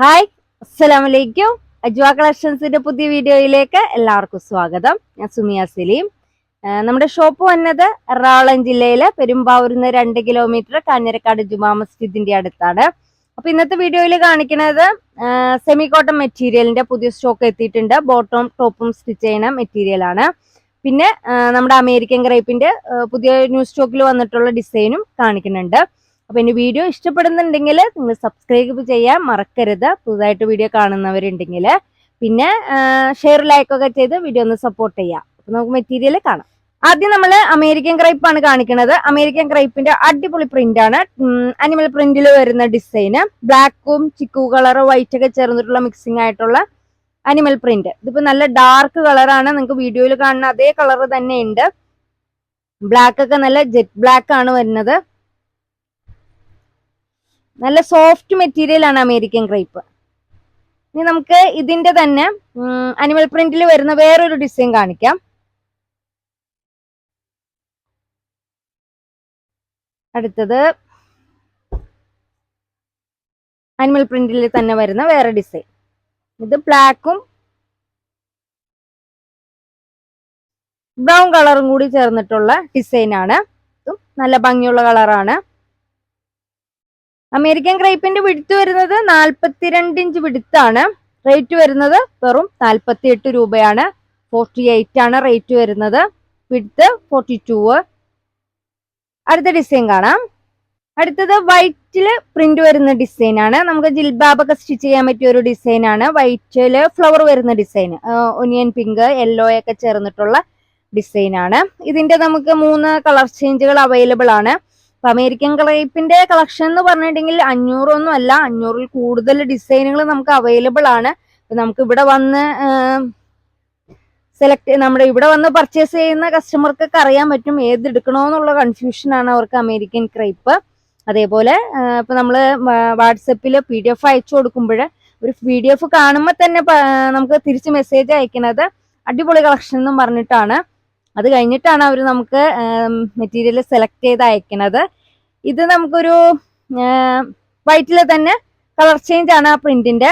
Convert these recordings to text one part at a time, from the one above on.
Hi അസ്സലാമലൈക്കും. അജ്വ കളക്ഷൻസിന്റെ പുതിയ വീഡിയോയിലേക്ക് എല്ലാവർക്കും സ്വാഗതം. ഞാൻ സുമിയ സലീം. നമ്മുടെ ഷോപ്പ് വന്നത് എറണാകുളം ജില്ലയിലെ പെരുമ്പാവൂരിൽ നിന്ന് രണ്ട് കിലോമീറ്റർ കാഞ്ഞിരക്കാട് ജുമാ മസ്ജിദിന്റെ അടുത്താണ്. അപ്പൊ ഇന്നത്തെ വീഡിയോയിൽ കാണിക്കുന്നത് സെമി കോട്ടൺ മെറ്റീരിയലിന്റെ പുതിയ സ്റ്റോക്ക് എത്തിയിട്ടുണ്ട്. ബോട്ടവും ടോപ്പും സ്റ്റിച്ച് ചെയ്യുന്ന മെറ്റീരിയൽ ആണ്. പിന്നെ നമ്മുടെ അമേരിക്കൻ ക്രൈപ്പിന്റെ പുതിയ ന്യൂ സ്റ്റോക്കിൽ വന്നിട്ടുള്ള ഡിസൈനും കാണിക്കുന്നുണ്ട്. അപ്പൊ ഇനി വീഡിയോ ഇഷ്ടപ്പെടുന്നുണ്ടെങ്കിൽ നിങ്ങൾ സബ്സ്ക്രൈബ് ചെയ്യാൻ മറക്കരുത്. പുതുതായിട്ട് വീഡിയോ കാണുന്നവരുണ്ടെങ്കിൽ. പിന്നെ ഷെയർ ലൈക്ക് ഒക്കെ ചെയ്ത് വീഡിയോ ഒന്ന് സപ്പോർട്ട് ചെയ്യാം. അപ്പൊ നമുക്ക് മെറ്റീരിയൽ കാണാം. ആദ്യം നമ്മൾ അമേരിക്കൻ ക്രൈപ്പ് ആണ് കാണിക്കുന്നത്. അമേരിക്കൻ ക്രൈപ്പിന്റെ അടിപൊളി പ്രിന്റ് ആണ്. അനിമൽ പ്രിന്റിൽ വരുന്ന ഡിസൈന് ബ്ലാക്കും ചിക്കു കളർ വൈറ്റ് ഒക്കെ ചേർന്നിട്ടുള്ള മിക്സിംഗ് ആയിട്ടുള്ള അനിമൽ പ്രിന്റ് ഇതിപ്പോ നല്ല ഡാർക്ക് കളറാണ് നിങ്ങൾക്ക് വീഡിയോയിൽ കാണുന്ന അതേ കളർ തന്നെ ഉണ്ട്. ബ്ലാക്ക് ഒക്കെ നല്ല ജെറ്റ് ബ്ലാക്ക് ആണ് വരുന്നത്. നല്ല സോഫ്റ്റ് മെറ്റീരിയൽ ആണ് അമേരിക്കൻ ക്രൈപ്പ് ഇനി നമുക്ക് ഇതിന്റെ തന്നെ അനിമൽ പ്രിന്റിൽ വരുന്ന വേറൊരു ഡിസൈൻ കാണിക്കാം. അടുത്തത് അനിമൽ പ്രിന്റിൽ തന്നെ വരുന്ന വേറെ ഡിസൈൻ ഇത് ബ്ലാക്കും ബ്രൗൺ കളറും കൂടി ചേർന്നിട്ടുള്ള ഇതും നല്ല ഭംഗിയുള്ള കളറാണ് അമേരിക്കൻ ക്രൈപ്പിന്റെ വിടുത്ത് വരുന്നത് നാൽപ്പത്തിരണ്ട് ഇഞ്ച് വിടുത്താണ്. റേറ്റ് വരുന്നത് വെറും നാൽപ്പത്തി എട്ട് രൂപയാണ്. ഫോർട്ടി എയ്റ്റ് ആണ് റേറ്റ് വരുന്നത്. വിടുത്ത് ഫോർട്ടി ടു അടുത്ത ഡിസൈൻ കാണാം. അടുത്തത് വൈറ്റിൽ പ്രിന്റ് വരുന്ന ഡിസൈൻ ആണ്. നമുക്ക് ജിൽബാബൊക്കെ സ്റ്റിച്ച് ചെയ്യാൻ പറ്റിയ ഒരു ഡിസൈൻ ആണ്. വൈറ്റിൽ ഫ്ലവർ വരുന്ന ഡിസൈൻ ഒനിയൻ പിങ്ക് യെല്ലോ ഒക്കെ ചേർന്നിട്ടുള്ള ഡിസൈൻ ആണ്. ഇതിന്റെ നമുക്ക് മൂന്ന് കളർ ചേഞ്ചുകൾ അവൈലബിൾ ആണ്. അപ്പൊ അമേരിക്കൻ ക്രൈപ്പിന്റെ കളക്ഷൻ എന്ന് പറഞ്ഞിട്ടുണ്ടെങ്കിൽ അഞ്ഞൂറൊന്നും അല്ല അഞ്ഞൂറിൽ കൂടുതൽ ഡിസൈനുകൾ നമുക്ക് അവൈലബിൾ ആണ്. നമുക്ക് ഇവിടെ വന്ന് സെലക്ട് നമ്മുടെ ഇവിടെ വന്ന് പർച്ചേസ് ചെയ്യുന്ന കസ്റ്റമർക്കൊക്കെ അറിയാൻ പറ്റും ഏത് കൺഫ്യൂഷൻ ആണ് അവർക്ക് അമേരിക്കൻ ക്രൈപ്പ്. അതേപോലെ ഇപ്പൊ നമ്മൾ വാട്സപ്പിൽ പി ഡി എഫ് അയച്ചു കൊടുക്കുമ്പോൾ ഒരു പി ഡി എഫ് കാണുമ്പോൾ തന്നെ നമുക്ക് തിരിച്ച് മെസ്സേജ് അയക്കുന്നത് അടിപൊളി കളക്ഷൻ എന്നും പറഞ്ഞിട്ടാണ്. അത് കഴിഞ്ഞിട്ടാണ് അവർ നമുക്ക് മെറ്റീരിയൽ സെലക്ട് ചെയ്ത് അയക്കുന്നത് ഇത് നമുക്കൊരു വൈറ്റിൽ തന്നെ കളർ ചേഞ്ച് ആണ് ആ പ്രിന്റിന്റെ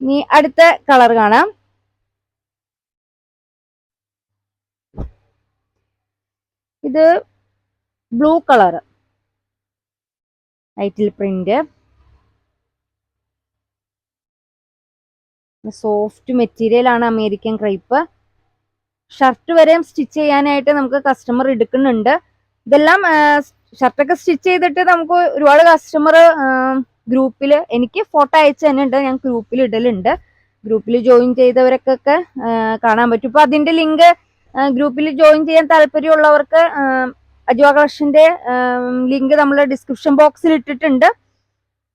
ഇനി അടുത്ത കളർ കാണാം. ഇത് ബ്ലൂ കളർ വൈറ്റിൽ പ്രിന്റ് സോഫ്റ്റ് മെറ്റീരിയൽ ആണ് അമേരിക്കൻ ക്രൈപ്പ് ഷർട്ട് വരെയും സ്റ്റിച്ച് ചെയ്യാനായിട്ട് നമുക്ക് കസ്റ്റമർ എടുക്കുന്നുണ്ട്. ഇതെല്ലാം ഷർട്ടൊക്കെ സ്റ്റിച്ച് ചെയ്തിട്ട് നമുക്ക് ഒരുപാട് കസ്റ്റമർ ഗ്രൂപ്പിൽ എനിക്ക് ഫോട്ടോ അയച്ചു തന്നെ ഉണ്ട് ഞാൻ ഗ്രൂപ്പിൽ ഇടലുണ്ട്. ഗ്രൂപ്പിൽ ജോയിൻ ചെയ്തവർക്കൊക്കെ കാണാൻ പറ്റും. ഇപ്പൊ അതിന്റെ ലിങ്ക് ഗ്രൂപ്പിൽ ജോയിൻ ചെയ്യാൻ താല്പര്യമുള്ളവർക്ക് അജുവ കളക്ഷന്റെ ലിങ്ക് നമ്മൾ ഡിസ്ക്രിപ്ഷൻ ബോക്സിൽ ഇട്ടിട്ടുണ്ട്.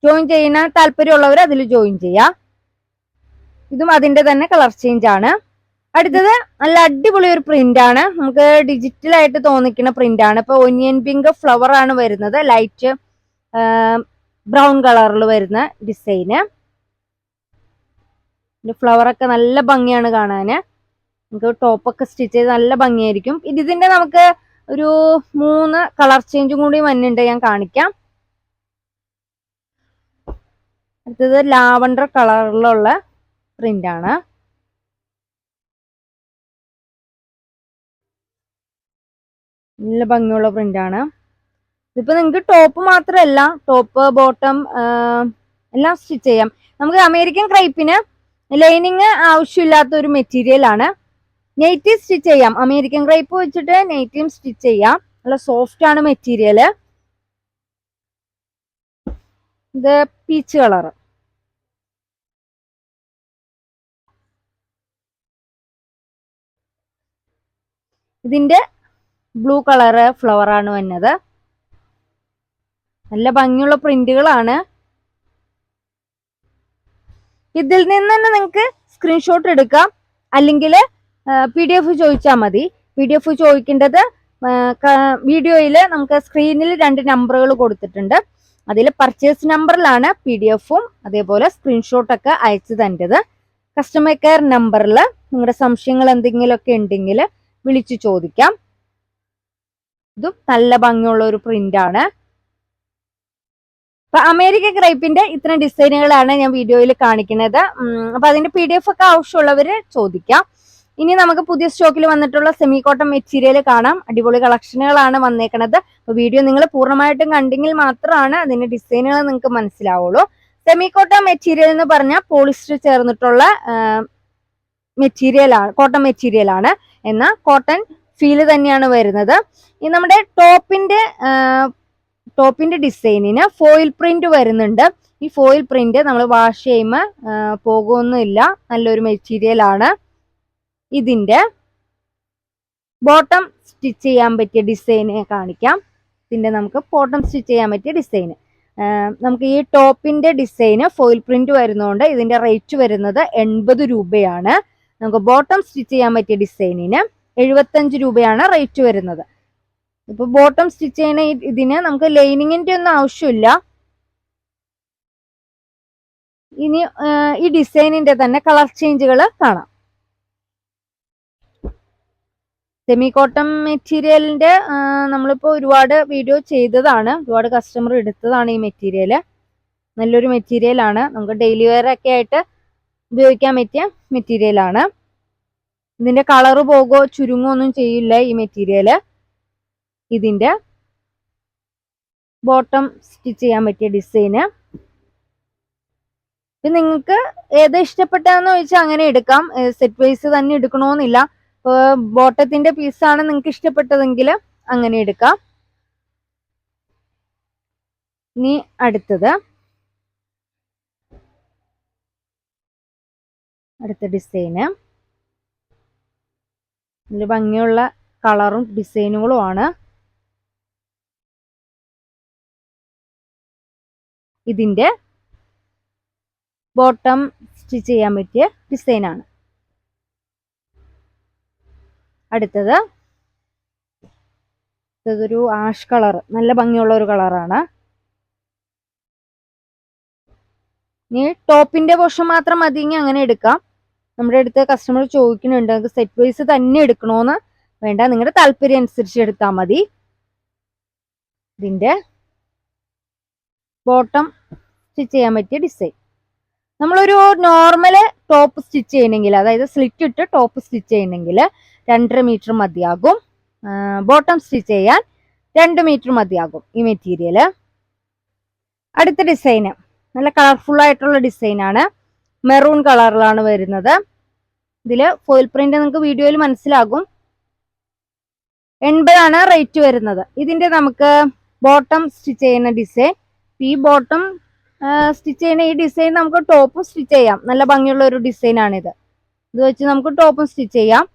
ജോയിൻ ചെയ്യാൻ താല്പര്യമുള്ളവർ അതിൽ ജോയിൻ ചെയ്യാം. ഇതും അതിന്റെ തന്നെ കളർ ചേഞ്ച് ആണ്. അടുത്തത് നല്ല അടിപൊളി ഒരു പ്രിന്റ് ആണ്. നമുക്ക് ഡിജിറ്റൽ ആയിട്ട് തോന്നിക്കുന്ന പ്രിന്റ് ആണ്. ഇപ്പൊ ഒനിയൻ പിങ്ക് ഫ്ലവർ ആണ് വരുന്നത്. ലൈറ്റ് ബ്രൗൺ കളറിൽ വരുന്ന ഡിസൈന് ഫ്ലവർ ഒക്കെ നല്ല ഭംഗിയാണ് കാണാന്. നമുക്ക് ടോപ്പൊക്കെ സ്റ്റിച്ച് ചെയ്ത് നല്ല ഭംഗിയായിരിക്കും. ഇത് ഇതിന്റെ നമുക്ക് ഒരു മൂന്ന് കളർ ചേഞ്ചും കൂടി വന്നിട്ടുണ്ട് ഞാൻ കാണിക്കാം. അടുത്തത് ലാവണ്ടർ കളറിലുള്ള പ്രിന്റ് ആണ്. നല്ല ഭംഗിയുള്ള പ്രിന്റ് ആണ്. ഇതിപ്പോ നിങ്ങൾക്ക് ടോപ്പ് മാത്രമല്ല ടോപ്പ് ബോട്ടം എല്ലാം സ്റ്റിച്ച് ചെയ്യാം. നമുക്ക് അമേരിക്കൻ ക്രൈപ്പിന് ലൈനിങ് ആവശ്യമില്ലാത്ത ഒരു മെറ്റീരിയൽ ആണ്. നെയ്റ്റി സ്റ്റിച്ച് ചെയ്യാം. അമേരിക്കൻ ക്രൈപ്പ് വെച്ചിട്ട് നെയ്റ്റിയും സ്റ്റിച്ച് ചെയ്യാം. നല്ല സോഫ്റ്റ് ആണ് മെറ്റീരിയൽ ഇത് പീച്ച് കളർ ഇതിന്റെ ബ്ലൂ കളറ് ഫ്ലവർ ആണ് വന്നത്. നല്ല ഭംഗിയുള്ള പ്രിന്റുകളാണ്. ഇതിൽ നിന്ന് തന്നെ നിങ്ങൾക്ക് സ്ക്രീൻഷോട്ട് എടുക്കാം. അല്ലെങ്കിൽ പി ഡി എഫ് ചോദിച്ചാൽ മതി. പി ഡി എഫ് ചോദിക്കേണ്ടത് വീഡിയോയിൽ നമുക്ക് സ്ക്രീനിൽ രണ്ട് നമ്പറുകൾ കൊടുത്തിട്ടുണ്ട്. അതിൽ പർച്ചേസ് നമ്പറിലാണ് പി ഡി എഫും അതേപോലെ സ്ക്രീൻഷോട്ടൊക്കെ അയച്ചു തരേണ്ടത്. കസ്റ്റമർ കെയർ നമ്പറിൽ നിങ്ങളുടെ സംശയങ്ങൾ എന്തെങ്കിലുമൊക്കെ ഉണ്ടെങ്കിൽ വിളിച്ചു ചോദിക്കാം. ഇതും നല്ല ഭംഗിയുള്ള ഒരു പ്രിന്റ് ആണ്. അപ്പൊ അമേരിക്ക ക്രൈപ്പിന്റെ ഇത്തരം ഡിസൈനുകളാണ് ഞാൻ വീഡിയോയിൽ കാണിക്കുന്നത്. അപ്പൊ അതിന്റെ പി ഡി എഫ് ഒക്കെ ആവശ്യമുള്ളവര് ചോദിക്കാം. ഇനി നമുക്ക് പുതിയ സ്റ്റോക്കിൽ വന്നിട്ടുള്ള സെമി കോട്ടൺ മെറ്റീരിയൽ കാണാം. അടിപൊളി കളക്ഷനുകളാണ് വന്നേക്കണത്. അപ്പൊ വീഡിയോ നിങ്ങൾ പൂർണമായിട്ടും കണ്ടെങ്കിൽ മാത്രമാണ് അതിന്റെ ഡിസൈനുകൾ നിങ്ങൾക്ക് മനസ്സിലാവുള്ളൂ. സെമി കോട്ടൺ മെറ്റീരിയൽ എന്ന് പറഞ്ഞാൽ പോളിസ്റ്റർ ചേർന്നിട്ടുള്ള മെറ്റീരിയൽ ആണ് കോട്ടൺ മെറ്റീരിയൽ ആണ് എന്നാൽ കോട്ടൺ ഫീൽ തന്നെയാണ് വരുന്നത്. ഈ നമ്മുടെ ടോപ്പിന്റെ ടോപ്പിന്റെ ഡിസൈനിന് ഫോയിൽ പ്രിന്റ് വരുന്നുണ്ട്. ഈ ഫോയിൽ പ്രിന്റ് നമ്മൾ വാഷ് ചെയ്യുമ്പോൾ പോകുമൊന്നുമില്ല നല്ലൊരു മെറ്റീരിയൽ ആണ്. ഇതിന്റെ ബോട്ടം സ്റ്റിച്ച് ചെയ്യാൻ പറ്റിയ ഡിസൈനെ കാണിക്കാം. ഇതിന്റെ നമുക്ക് ബോട്ടം സ്റ്റിച്ച് ചെയ്യാൻ പറ്റിയ ഡിസൈന് നമുക്ക് ഈ ടോപ്പിന്റെ ഡിസൈന് ഫോയിൽ പ്രിന്റ് വരുന്നതുകൊണ്ട് ഇതിന്റെ റേറ്റ് വരുന്നത് എൺപത് രൂപയാണ്. നമുക്ക് ബോട്ടം സ്റ്റിച്ച് ചെയ്യാൻ പറ്റിയ ഡിസൈനിന് എഴുപത്തഞ്ച് രൂപയാണ് റേറ്റ് വരുന്നത്. ഇപ്പൊ ബോട്ടം സ്റ്റിച്ച് ചെയ്യുന്ന ഇതിന് നമുക്ക് ലൈനിങ്ങിന്റെ ഒന്നും ആവശ്യമില്ല. ഇനി ഈ ഡിസൈനിന്റെ തന്നെ കളർ ചേഞ്ചുകൾ കാണാം. സെമി കോട്ടൺ മെറ്റീരിയലിന്റെ നമ്മളിപ്പോൾ ഒരുപാട് വീഡിയോ ചെയ്തതാണ്. ഒരുപാട് കസ്റ്റമർ എടുത്തതാണ് ഈ മെറ്റീരിയൽ നല്ലൊരു മെറ്റീരിയൽ ആണ് നമുക്ക് ഡെയിലി വെയർ ഒക്കെ ആയിട്ട് ഉപയോഗിക്കാൻ പറ്റിയ മെറ്റീരിയൽ ആണ് ഇതിന്റെ കളറ് പോകോ ചുരുങ്ങോ ഒന്നും ചെയ്യില്ല ഈ മെറ്റീരിയൽ ഇതിന്റെ ബോട്ടം സ്റ്റിച്ച് ചെയ്യാൻ പറ്റിയ ഡിസൈന് ഇപ്പൊ നിങ്ങൾക്ക് ഏത് ഇഷ്ടപ്പെട്ടാന്ന് ചോദിച്ചാൽ അങ്ങനെ എടുക്കാം. സെറ്റ് വൈസ് തന്നെ എടുക്കണമെന്നില്ല ബോട്ടത്തിന്റെ പീസാണ് നിങ്ങൾക്ക് ഇഷ്ടപ്പെട്ടതെങ്കിൽ അങ്ങനെ എടുക്കാം. ഇനി അടുത്തത്. അടുത്ത ഡിസൈന് നല്ല ഭംഗിയുള്ള കളറും ഡിസൈനുകളുമാണ്. ഇതിന്റെ ബോട്ടം സ്റ്റിച്ച് ചെയ്യാൻ പറ്റിയ ഡിസൈനാണ്. അടുത്തത് ഇതൊരു ആഷ് കളർ നല്ല ഭംഗിയുള്ള ഒരു കളറാണ്. ഇനി ടോപ്പിന്റെ പോർഷൻ മാത്രം മതിയെങ്കിൽ അങ്ങനെ എടുക്കാം. നമ്മുടെ അടുത്ത് കസ്റ്റമർ ചോദിക്കുന്നുണ്ട് നമുക്ക് സെറ്റ് വൈസ് തന്നെ എടുക്കണോന്ന്? വേണ്ട നിങ്ങളുടെ താല്പര്യം അനുസരിച്ച് എടുത്താൽ മതി. ഇതിന്റെ ബോട്ടം സ്റ്റിച്ച് ചെയ്യാൻ പറ്റിയ ഡിസൈൻ നമ്മളൊരു നോർമൽ ടോപ്പ് സ്റ്റിച്ച് ചെയ്യണമെങ്കിൽ അതായത് സ്ലിറ്റ് ഇട്ട് ടോപ്പ് സ്റ്റിച്ച് ചെയ്യണമെങ്കിൽ രണ്ടര മീറ്റർ മതിയാകും. ബോട്ടം സ്റ്റിച്ച് ചെയ്യാൻ രണ്ട് മീറ്റർ മതിയാകും ഈ മെറ്റീരിയൽ അടുത്ത ഡിസൈന് നല്ല കളർഫുൾ ആയിട്ടുള്ള ഡിസൈനാണ് മെറൂൺ കളറിലാണ് വരുന്നത്. ഇതിൽ ഫോയിൽ പ്രിന്റ് നിങ്ങൾക്ക് വീഡിയോയിൽ മനസ്സിലാകും. എൺപതാണ് റേറ്റ് വരുന്നത്. ഇതിന്റെ നമുക്ക് ബോട്ടം സ്റ്റിച്ച് ചെയ്യുന്ന ഡിസൈൻ ഈ ബോട്ടം സ്റ്റിച്ച് ചെയ്യുന്ന ഈ ഡിസൈൻ നമുക്ക് ടോപ്പും സ്റ്റിച്ച് ചെയ്യാം. നല്ല ഭംഗിയുള്ള ഒരു ഡിസൈൻ ആണിത്. ഇത് വെച്ച് നമുക്ക് ടോപ്പും സ്റ്റിച്ച് ചെയ്യാം.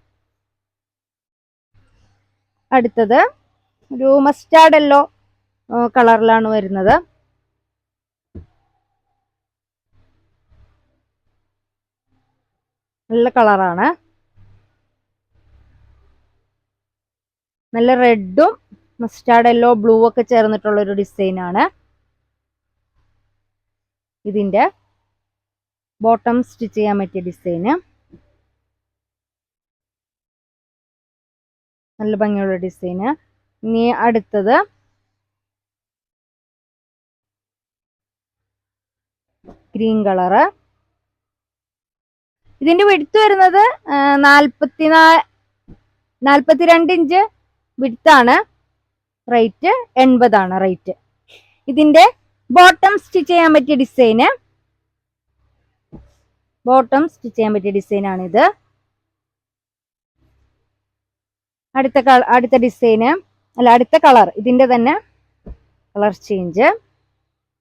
അടുത്തത് ഒരു മസ്റ്റാർഡ് യെല്ലോ കളറിലാണ് വരുന്നത്. നല്ല കളറാണ്. നല്ല റെഡും മസ്റ്റാർഡ് യെല്ലോ ബ്ലൂ ഒക്കെ ചേർന്നിട്ടുള്ള ഒരു ഡിസൈൻ ആണ്. ഇതിന്റെ ബോട്ടം സ്റ്റിച്ച് ചെയ്യാൻ പറ്റിയ ഡിസൈന്. നല്ല ഭംഗിയുള്ള ഡിസൈന്. ഇനി അടുത്തത് ഗ്രീൻ കളറ്. ഇതിന്റെ വിടുത്ത് വരുന്നത് നാൽപ്പത്തിനാ നാൽപ്പത്തിരണ്ട് ഇഞ്ച് വിടുത്താണ് റേറ്റ് എൺപതാണ് റേറ്റ് ഇതിന്റെ ബോട്ടം സ്റ്റിച്ച് ചെയ്യാൻ പറ്റിയ ഡിസൈന് ബോട്ടം സ്റ്റിച്ച് ചെയ്യാൻ പറ്റിയ ഡിസൈൻ ആണിത് അടുത്ത കള അടുത്ത ഡിസൈന് അല്ല അടുത്ത കളർ ഇതിന്റെ തന്നെ കളർ ചേഞ്ച്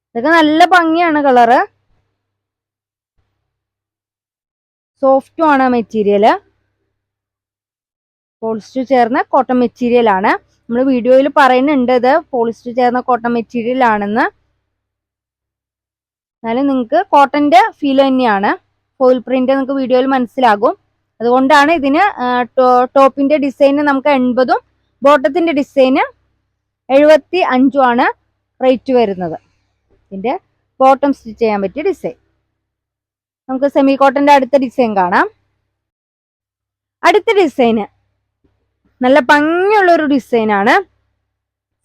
ഇതൊക്കെ നല്ല ഭംഗിയാണ് കളറ് സോഫ്റ്റും ആണ് മെറ്റീരിയൽ പോളിസ്റ്റർ ചേർന്ന കോട്ടൺ മെറ്റീരിയൽ ആണ്. നമ്മൾ വീഡിയോയിൽ പറയുന്നുണ്ട് ഇത് പോളിസ്റ്റർ ചേർന്ന കോട്ടൺ മെറ്റീരിയൽ ആണെന്ന്. എന്നാലും നിങ്ങൾക്ക് കോട്ടന്റെ ഫീൽ തന്നെയാണ്. ഫോയിൽ പ്രിന്റ് നിങ്ങൾക്ക് വീഡിയോയിൽ മനസ്സിലാകും. അതുകൊണ്ടാണ് ഇതിന് ടോപ്പിന്റെ ഡിസൈൻ നമുക്ക് എൺപതും ബോട്ടത്തിന്റെ ഡിസൈന് എഴുപത്തി അഞ്ചും ആണ് റേറ്റ് വരുന്നത്. ഇതിന്റെ ബോട്ടം സ്റ്റിച്ച് ചെയ്യാൻ പറ്റിയ ഡിസൈൻ നമുക്ക് സെമി കോട്ടന്റെ അടുത്ത ഡിസൈൻ കാണാം. അടുത്ത ഡിസൈന് നല്ല ഭംഗിയുള്ള ഒരു ഡിസൈനാണ്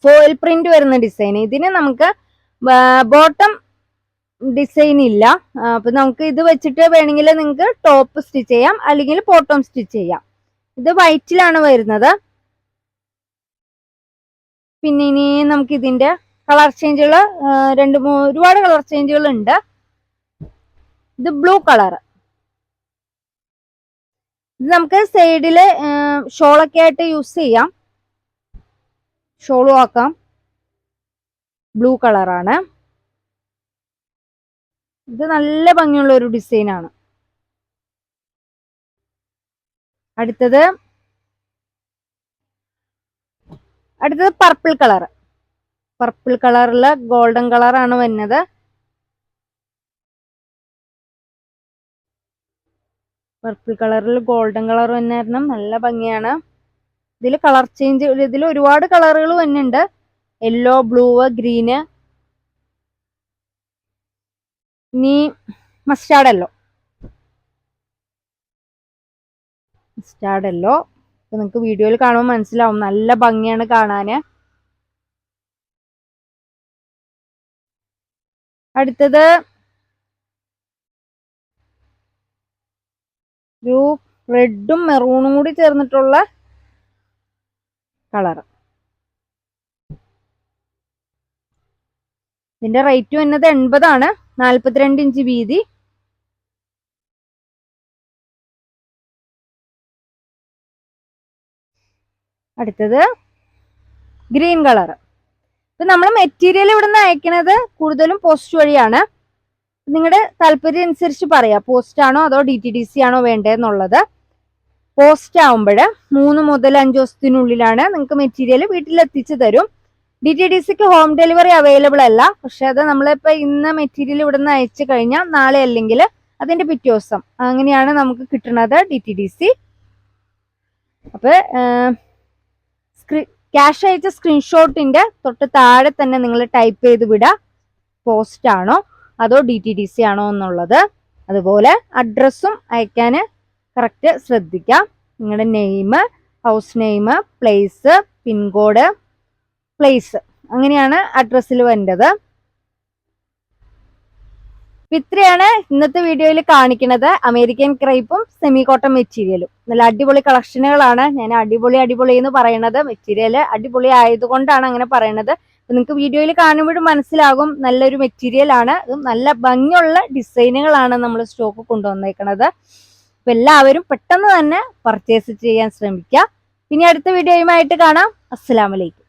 ഫോയിൽ പ്രിന്റ് വരുന്ന ഡിസൈൻ ഇതിന് നമുക്ക് ബോട്ടം ഡിസൈൻ ഇല്ല. അപ്പൊ നമുക്ക് ഇത് വെച്ചിട്ട് വേണമെങ്കിൽ നിങ്ങൾക്ക് ടോപ്പ് സ്റ്റിച്ച് ചെയ്യാം. അല്ലെങ്കിൽ ബോട്ടം സ്റ്റിച്ച് ചെയ്യാം. ഇത് വൈറ്റിലാണ് വരുന്നത്. പിന്നെ ഇനി നമുക്ക് ഇതിന്റെ കളർ ചേഞ്ചുകൾ രണ്ട് ഒരുപാട് കളർ ചേഞ്ചുകൾ ഉണ്ട് ഇത് ബ്ലൂ കളർ. ഇത് നമുക്ക് സൈഡിൽ ഷോളൊക്കെ ആയിട്ട് യൂസ് ചെയ്യാം. ഷോളും ആക്കാം. ബ്ലൂ കളറാണ്. ഇത് നല്ല ഭംഗിയുള്ള ഒരു ഡിസൈനാണ്. അടുത്തത് അടുത്തത് പർപ്പിൾ കളർ പർപ്പിൾ കളറിൽ ഗോൾഡൻ കളറാണ് വരുന്നത്. പർപ്പിൾ കളറിൽ ഗോൾഡൻ കളർ തന്നെ ആയിരുന്നു നല്ല ഭംഗിയാണ്. ഇതിൽ കളർ ചേഞ്ച് ഇതിൽ ഒരുപാട് കളറുകൾ തന്നെ ഉണ്ട് യെല്ലോ ബ്ലൂ ഗ്രീന് ഇനി മസ്റ്റാർഡ് യെല്ലോ മസ്റ്റാർഡ് യെല്ലോ നിങ്ങൾക്ക് വീഡിയോയിൽ കാണുമ്പോൾ മനസ്സിലാവും. നല്ല ഭംഗിയാണ് കാണാന്. അടുത്തത് ഒരു റെഡും മെറൂണും കൂടി ചേർന്നിട്ടുള്ള കളർ. ഇതിന്റെ റേറ്റ് വന്നത് എൺപതാണ്. നാൽപ്പത്തിരണ്ട് ഇഞ്ച് വീതി. അടുത്തത് ഗ്രീൻ കളർ. ഇപ്പൊ നമ്മൾ മെറ്റീരിയൽ ഇവിടുന്ന് അയക്കണത് കൂടുതലും പോസ്റ്റ് വഴിയാണ്. നിങ്ങളുടെ താല്പര്യം അനുസരിച്ച് പറയാം. പോസ്റ്റ് ആണോ അതോ ഡി ടി ഡി സി ആണോ വേണ്ടതെന്നുള്ളത് പോസ്റ്റ് ആവുമ്പോൾ മൂന്ന് മുതൽ അഞ്ച് ദിവസത്തിനുള്ളിലാണ് നിങ്ങൾക്ക് മെറ്റീരിയൽ വീട്ടിൽ എത്തിച്ചു തരും ഡി ടി ഡി സിക്ക് ഹോം ഡെലിവറി അവൈലബിൾ അല്ല. പക്ഷെ അത് നമ്മളിപ്പോ ഇന്ന് മെറ്റീരിയൽ ഇവിടെ നിന്ന് അയച്ചു കഴിഞ്ഞാൽ നാളെ അല്ലെങ്കിൽ അതിന്റെ പിറ്റേ ദിവസം. അങ്ങനെയാണ് നമുക്ക് കിട്ടുന്നത് ഡി ടി ഡി സി അപ്പൊ ക്യാഷ് അയച്ച സ്ക്രീൻഷോട്ടിന്റെ തൊട്ട് താഴെ തന്നെ നിങ്ങൾ ടൈപ്പ് ചെയ്ത് പോസ്റ്റ് ആണോ അതോ ഡി ടി ഡി സി ആണോ എന്നുള്ളത്. അതുപോലെ അഡ്രസ്സും അയക്കാൻ കറക്റ്റ് ശ്രദ്ധിക്കാം. നിങ്ങളുടെ name house name place pincode place അങ്ങനെയാണ് അഡ്രസ്സിൽ വേണ്ടത് ഇത്രയാണ് ഇന്നത്തെ വീഡിയോയിൽ കാണിക്കുന്നത് അമേരിക്കൻ ക്രൈപ്പും സെമി കോട്ടൺ മെറ്റീരിയലും നല്ല അടിപൊളി കളക്ഷനുകളാണ് ഞാൻ അടിപൊളി അടിപൊളി എന്ന് പറയുന്നത് മെറ്റീരിയൽ അടിപൊളി ആയതുകൊണ്ടാണ് അങ്ങനെ അപ്പൊ നിങ്ങൾക്ക് വീഡിയോയിൽ കാണുമ്പോഴും മനസ്സിലാകും നല്ലൊരു മെറ്റീരിയൽ ആണ്. അതും നല്ല ഭംഗിയുള്ള ഡിസൈനുകളാണ് നമ്മൾ സ്റ്റോക്ക് കൊണ്ടുവന്നേക്കണത്. അപ്പൊ എല്ലാവരും പെട്ടെന്ന് തന്നെ പർച്ചേസ് ചെയ്യാൻ ശ്രമിക്കുക. ഇനി അടുത്ത വീഡിയോയുമായിട്ട് കാണാം. അസ്സലാമലൈക്കും